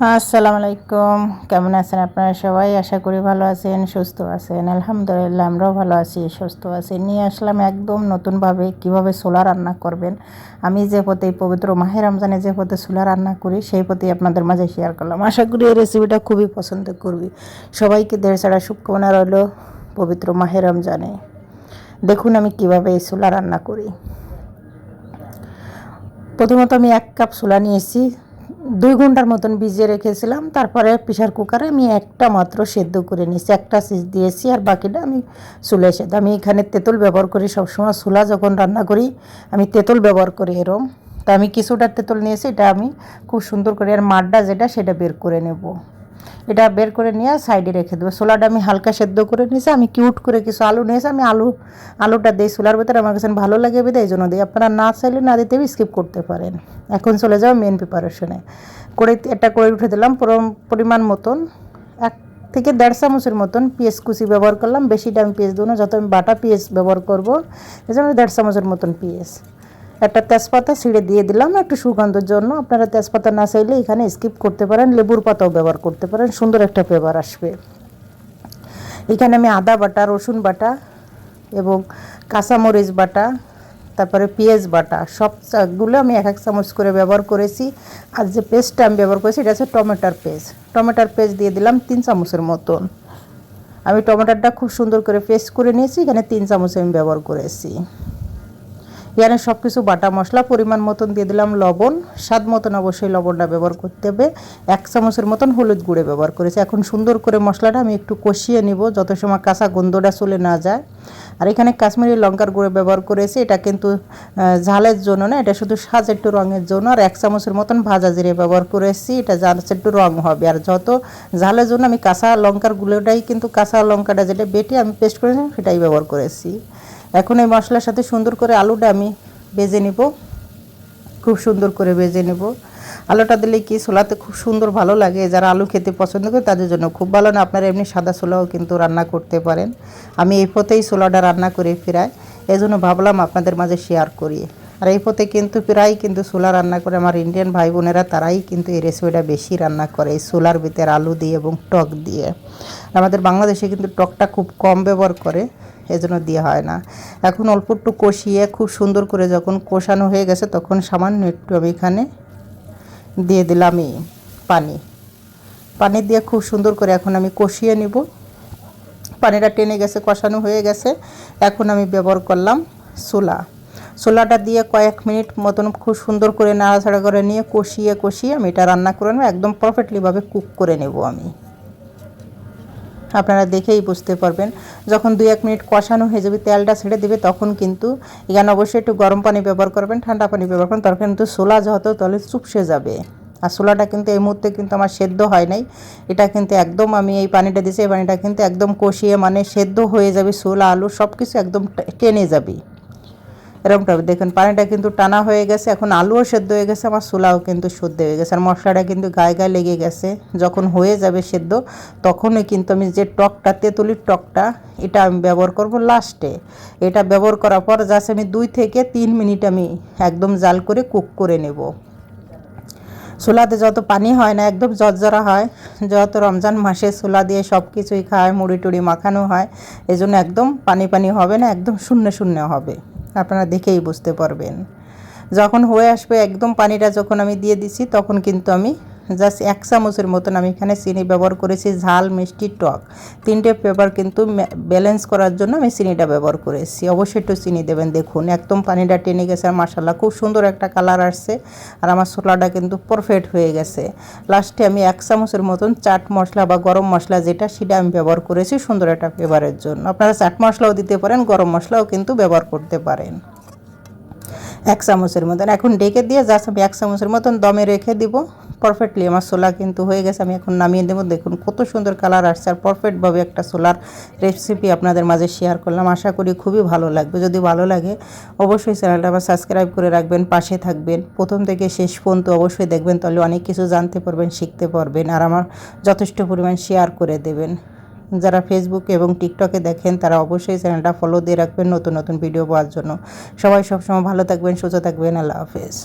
আসসালামু আলাইকুম। কেমন আছেন আপনারা সবাই? আশা করি ভালো আছেন, সুস্থ আছেন। আলহামদুলিল্লাহ, আমরাও ভালো আছি, সুস্থ আছি। নিয়ে আসলাম একদম নতুনভাবে কীভাবে ছোলা রান্না করবেন। আমি যে পথে পবিত্র মাহে রমজানে যে পথে ছোলা রান্না করি, সেই পথেই আপনাদের মাঝে শেয়ার করলাম। আশা করি এই রেসিপিটা খুবই পছন্দ করবি। সবাইকে দেড় ছাড়া শুভকামনা রইল পবিত্র মাহে রমজানে। দেখুন আমি কীভাবে এই ছোলা রান্না করি। প্রথমত আমি এক কাপ ছোলা নিয়েছি। দুই ঘণ্টার মতন ভিজিয়ে রেখেছিলাম। তারপরে প্রেশার কুকারে আমি একটা মাত্র সেদ্ধ করে নিয়েছি। একটা সিজ দিয়েছি আর বাকিটা আমি চুলে সেদ্ধ। আমি এখানে তেঁতুল ব্যবহার করি সবসময়। চুলা যখন রান্না করি, আমি তেঁতুল ব্যবহার করি এরম। তা আমি কিছুটা তেঁতুল নিয়েছি, এটা আমি খুব সুন্দর করে আর মাড্ডা যেটা, সেটা বের করে নেব। এটা বের করে নিয়ে সাইডে রেখে দেবো। ছোলাটা আমি হালকা সেদ্ধ করে নিয়েছি, আমি কিউট করে কিছু আলু নিয়েছি, আমি আলু, আলুটা দিই ছোলার ভেতরে, আমার কাছে ভালো লাগে বেদে, এই জন্য দিই। আপনারা না চাইলে না দিতে স্কিপ করতে পারেন। এখন চলে যাও মেন প্রিপারেশনে করে একটা করে উঠে দিলাম পরিমাণ মতন, এক থেকে দেড় চামচের মতন পিএস কুচি ব্যবহার করলাম। বেশিটা আমি পিএস দেবো না, যত আমি বাটা পিএস ব্যবহার করব, এই জন্য দেড় চামচের মতন পিএস একটা তেজপাতা ছিঁড়ে দিয়ে দিলাম, একটু সুগন্ধের জন্য। আপনারা তেজপাতা না চাইলে এখানে স্কিপ করতে পারেন, লেবুর পাতাও ব্যবহার করতে পারেন, সুন্দর একটা ফ্লেভার আসবে। এখানে আমি আদা বাটা, রসুন বাটা এবং কাঁচামরিচ বাটা, তারপরে পেঁয়াজ বাটা সবগুলো আমি এক এক চামচ করে ব্যবহার করেছি। আর যে পেস্টটা আমি ব্যবহার করেছি, এটা হচ্ছে টমেটোর পেস্ট টমেটোর পেস্ট দিয়ে দিলাম তিন চামচের মতন। আমি টমেটোটা খুব সুন্দর করে পেস্ট করে নিয়েছি, এখানে তিন চামচ আমি ব্যবহার করেছি। এখানে সব কিছু বাটা মশলা, পরিমাণ মতন দিয়ে দিলাম লবণ। স্বাদ মতন অবশ্যই লবণটা ব্যবহার করতে হবে। এক চামচের মতন হলুদ গুঁড়ে ব্যবহার করেছি। এখন সুন্দর করে মশলাটা আমি একটু কষিয়ে নিব, যত সময় কাঁচা গন্ধটা চলে না যায়। আর এখানে কাশ্মীরি লঙ্কার গুঁড়ো ব্যবহার করেছি। এটা কিন্তু ঝালের জন্য না, এটা শুধু সাজ একটু রঙের জন্য। আর এক চামচের মতন ভাজা জিরে ব্যবহার করেছি। এটা জানছে একটু রং হবে। আর যত ঝালের জন্য আমি কাঁচা লঙ্কার গুঁড়োটাই কিন্তু কাঁচা লঙ্কাটা যেটা বেটে আমি পেস্ট করেছিলাম সেটাই ব্যবহার করেছি। এখন এই মশলার সাথে সুন্দর করে আলুটা আমি বেজে নিব। খুব সুন্দর করে বেজে নেব। আলুটা দিলে কি ছোলাতে খুব সুন্দর ভালো লাগে। যারা আলু খেতে পছন্দ করে তাদের জন্য খুব ভালো না, আপনারা এমনি সাদা ছোলাও কিন্তু রান্না করতে পারেন। আমি এই পথেই ছোলাটা রান্না করে ফেরাই এই জন্য ভাবলাম আপনাদের মাঝে শেয়ার করি। আর এই পথে কিন্তু প্রায় কিন্তু ছোলা রান্না করে আমার ইন্ডিয়ান ভাই বোনেরা তারাই কিন্তু এই রেসিপিটা বেশি রান্না করে, এই ছোলার ভিতরে আলু দিয়ে এবং টক দিয়ে। আমাদের বাংলাদেশে কিন্তু টকটা খুব কম ব্যবহার করে। এজন্য দেওয়া হয় না। এখন অল্প একটু কষিয়ে খুব সুন্দর করে যখন কষানো হয়ে গেছে তখন সামান্য একটু আমি এখানে দিয়ে দিলাম পানি। পানি দিয়ে খুব সুন্দর করে এখন আমি কষিয়ে নিব। পানিটা টেনে গেছে, কষানো হয়ে গেছে। এখন আমি ব্যবহার করলাম সোলা। সোলাটা দিয়ে কয়েক মিনিট মতন খুব সুন্দর করে নাড়াচাড়া করে নিয়ে কষিয়ে কষিয়ে আমি এটা রান্না করে নেব। একদম পারফেক্টলিভাবে কুক করে নেব আমি। আপনারা দেখেই বুঝতে পারবেন। যখন দুই এক মিনিট কষানো হয়ে যাবে, তেলটা ছেড়ে দেবে, তখন কিন্তু এখানে অবশ্যই একটু গরম পানি ব্যবহার করবেন, ঠান্ডা পানি ব্যবহার করবেন তখন কিন্তু সোলা যত তলে চুপসে যাবে। আর সোলাটা কিন্তু এই মুহূর্তে কিন্তু আমার সেদ্ধ হয় নাই। এটা কিন্তু একদম আমি এই পানিটা দিয়েছি, এই পানিটা কিন্তু একদম কষিয়ে মানে সেদ্ধ হয়ে যাবে, সোলা, আলু সব কিছু একদম টেনে যাবে। এরকমটা দেখুন, পানিটা কিন্তু টানা হয়ে গেছে, এখন আলুও সেদ্ধ হয়ে গেছে, আমার চুলাও কিন্তু শুদ্ধ হয়ে গেছে, আর মশলাটা কিন্তু গায়ে গায়ে লেগে গেছে, যখন হয়ে যাবে সেদ্ধ, তখনই কিন্তু আমি যে টকটা, তেঁতুলির টকটা, এটা আমি ব্যবহার করব লাস্টে এটা ব্যবহার করার পর জাস্ট আমি দুই থেকে তিন মিনিট আমি একদম জাল করে কুক করে নেব। চুলাতে যত পানি হয় না, একদম জর্জরা হয়, যত রমজান মাসে চুলা দিয়ে সব কিছুই খায়, মুড়ি টুড়ি মাখানো হয় এই জন্য একদম পানি পানি হবে না, একদম শূন্য শূন্য হবে। আপনারা দেখেই বুঝতে পারবেন। যখন হয়ে আসবে একদম পানিটা যখন আমি দিয়ে দিছি, তখন কিন্তু আমি জাস্ট এক চামচের মতন আমি এখানে চিনি ব্যবহার করেছি, ঝাল, মিষ্টি, টক। তিনটে পেপার কিন্তু ব্যালেন্স করার জন্য আমি চিনিটা ব্যবহার করেছি। অবশ্যই একটু চিনি দেবেন, দেখুন। একদম পানিটা টেনে গেছে, আর মাসাল্লাহ খুব সুন্দর একটা কালার আসছে। আর আমার ছোলাটা কিন্তু পারফেক্ট হয়ে গেছে। লাস্টে আমি এক চামচের মতন চাট মশলা বা গরম মশলা যেটা, সেটা আমি ব্যবহার করেছি সুন্দর একটা ফ্লেভারের জন্য। আপনারা চাট মশলাও দিতে পারেন, গরম মশলাও কিন্তু ব্যবহার করতে পারেন। এক চামচের মতন। এখন ডেকে দিয়ে জাস্ট আমি এক চামচের মতন দমে রেখে দিব। পারফেক্টলি আমার সোলা কিন্তু হয়ে গেছে, আমি এখন নামিয়ে দেবো। দেখুন কত সুন্দর কালার আসছে আর পারফেক্টভাবে একটা সোলার রেসিপি আপনাদের মাঝে শেয়ার করলাম। আশা করি খুবই ভালো লাগবে। যদি ভালো লাগে, অবশ্যই চ্যানেলটা আবার সাবস্ক্রাইব করে রাখবেন, পাশে থাকবেন। প্রথম থেকে শেষ পর্যন্ত অবশ্যই দেখবেন, তাহলে অনেক কিছু জানতে পারবেন, শিখতে পারবেন আর আমার যথেষ্ট পরিমাণ শেয়ার করে দেবেন। যারা ফেসবুক এবং টিকটকে দেখেন, তারা অবশ্যই চ্যানেলটা ফলো দিয়ে রাখবেন নতুন নতুন ভিডিও পাওয়ার জন্য। সবাই সবসময় ভালো থাকবেন, সুস্থ থাকবেন। আল্লাহ হাফেজ।